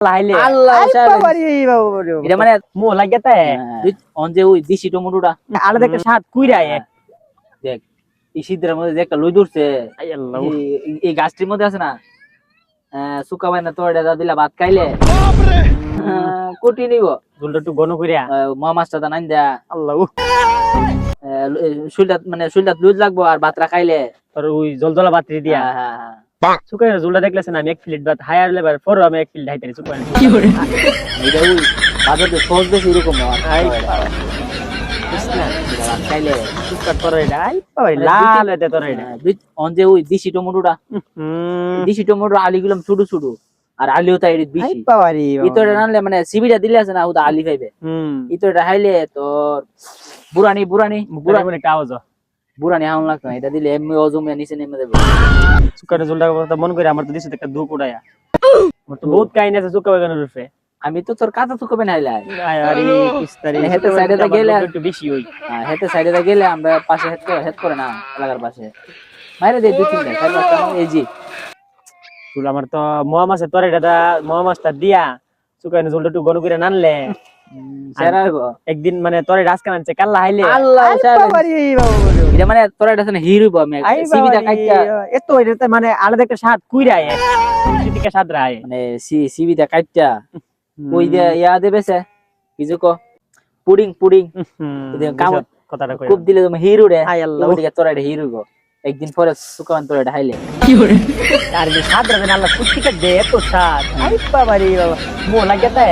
লাইলে। আল্লাহ এটা মানে মো লাগেতে অন যে ওই দিশি টমেটোটা আলাদা একটা স্বাদ কুইরায় দেখ এই শীতের মধ্যে যে একটা লই এই- এই গাছটির মধ্যে আছে না সুকা বাই না তোর এটা দিলা ভাত খাইলে। আহ, কোটি নিব। ঝোলটা একটু ঘন কইরা। মা মাছটা তা নাইন দেয়া। আল্লাহ শুলটা মানে শুলটা লুজ লাগবো আর ভাতটা খাইলে। তোর ওই জল জলা বাতি দিয়া হ্যাঁ, হ্যাঁ, দেখলেছেন আমি এক প্লেট ভাত হায়ার লেবার পর আমি এক প্লেট হাইতারি সুকাই এটা ওই বাজারে সহজ বেশি এরকম হয়। আর আলিও তাই রানলে মানে সিবিটা দিলে আছে না আলি খাইবে। হুম। ইতরে হাইলে তোর বুড়ানি বুড়ানি। বুড়ানি মানে একটা আওয়াজ বুড়ানি হাউন লাগতো না। এটা দিলে এমনি অজমে নিচে নেমে দেবে সুকার ঝোলটা কথা মন করে আমার তো দিছে একটা দুঃখ উড়াইয়া। তো বহুত কাহিনী আছে সুকা বাগানের রূপে? আমি তো তোর কাঁচা চুকবে না হাইলাই আরে কিস্তারি। মানে হেতে side এ গেলে আর- একটু বেশি হই। হেতে সাইডে গেলে আমরা পাশে হেড করে হেড করে না এলাকার পাশে। মাইরে দেয় দুই তিনটা আমার এই জি আমার তো মোয়া মাছের তরকারিটা মোয়া মাছটা দিয়া সুকাই ঝোলটা একটু ঘন করে নানলে। একদিন মানে তরে রাজকা আনছে কাল্লা হাইলে। আল্লাহ। এটা মানে তোরা এটা শুনে হিরো আমি সিবিটা কাইটা এত এটা মানে আলাদা একটা স্বাদ কুইরায় থেকে স্বাদ রায়। মানে সি সিবিটা কাইটা ওই যে ইয়া দেবেছে কি যে কো? Pudding pudding. কথাটা কই খুব দিলে তুমি হিরো রে। আই আল্লাহ। তোরা হিরো গো। একদিন পরে সুকান ঢাইলে। আর যে স্বাদ রাখেন আল্লাহ কুত্তিকা দে এত স্বাদ আই বাবারে বাবা মো লাগে তা